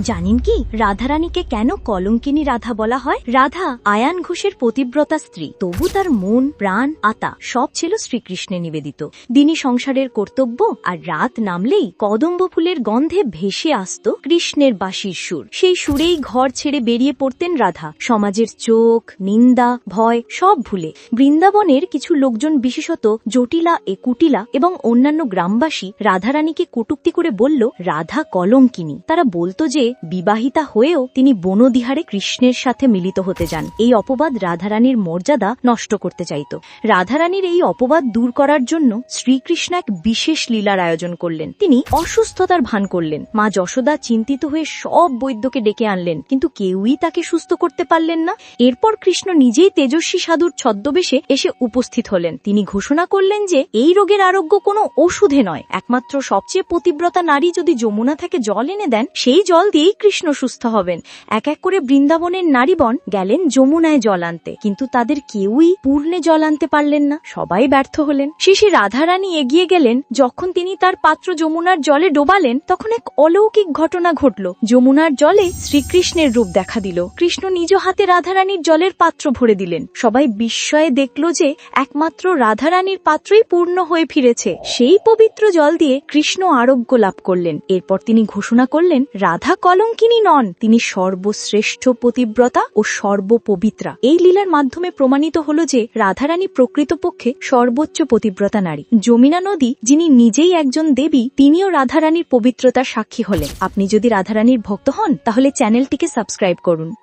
জানেন কি? রাধারানীকে কেন কলঙ্কিনী রাধা বলা হয়? রাধা আয়ান ঘোষের পতিব্রতা স্ত্রী। তবু তার মন, প্রাণ আতা সব ছিল শ্রীকৃষ্ণে নিবেদিত। দিনী সংসারের কর্তব্য আর রাত নামলেই কদম্ব ফুলের গন্ধে ভেসে আসত কৃষ্ণের বাঁশির সুর। সেই সুরেই ঘর ছেড়ে বেরিয়ে পড়তেন রাধা। সমাজের চোখ, নিন্দা, ভয় সব ভুলে বৃন্দাবনের কিছু লোকজন বিশেষত জটিলা এ কুটিলা এবং অন্যান্য গ্রামবাসী রাধারানীকে কটুক্তি করে বলল, রাধা কলঙ্কিনী। তারা বলতো যে বিবাহিতা হয়েও তিনি বনদিহারে কৃষ্ণের সাথে মিলিত হতে যান। এই অপবাদ রাধারানীর মর্যাদা নষ্ট করতে চাইত। রাধারানীর এই অপবাদ দূর করার জন্য শ্রীকৃষ্ণ এক বিশেষ লীলার আয়োজন করলেন। তিনি অসুস্থতার ভান করলেন। মা যশোদা চিন্তিত হয়ে সব বৈদ্যকে ডেকে আনলেন, কিন্তু কেউই তাকে সুস্থ করতে পারলেন না। এরপর কৃষ্ণ নিজেই তেজস্বী সাধুর ছদ্মবেশে এসে উপস্থিত হলেন। তিনি ঘোষণা করলেন যে এই রোগের আরোগ্য কোনো ওষুধে নয়। একমাত্র সবচেয়ে পতিব্রতা নারী যদি যমুনা থেকে জল এনে দেন, সেই জল দিয়েই কৃষ্ণ সুস্থ হবেন। এক এক করে বৃন্দাবনের নারীবন গেলেন যমুনায় জল আনতে। কিন্তু তাদের কেউই পূর্ণে জল আনতে পারলেন না। সবাই ব্যর্থ হলেন। শেষে রাধারানী এগিয়ে গেলেন। যখন তিনি তার পাত্র যমুনার জলে ডোবালেন, তখন এক অলৌকিক ঘটনা ঘটল। যমুনার জলে শ্রীকৃষ্ণের রূপ দেখা দিল। কৃষ্ণ নিজ হাতে রাধারানীর জলের পাত্র ভরে দিলেন। সবাই বিস্ময়ে দেখল যে একমাত্র রাধারানীর পাত্রই পূর্ণ হয়ে ফিরেছে। সেই পবিত্র জল দিয়ে কৃষ্ণ আরোগ্য লাভ করলেন। এরপর তিনি ঘোষণা করলেন, রাধা কলঙ্কিনী নন, তিনি সর্বশ্রেষ্ঠ পতিব্রতা ও সর্বপবিত্রা। এই লীলার মাধ্যমে প্রমাণিত হল যে রাধারানী প্রকৃতপক্ষে সর্বোচ্চ পতিব্রতা নারী। যমুনা নদী, যিনি নিজেই একজন দেবী, তিনিও রাধারানীর পবিত্রতার সাক্ষী হলেন। আপনি যদি রাধারানীর ভক্ত হন, তাহলে চ্যানেলটিকে সাবস্ক্রাইব করুন।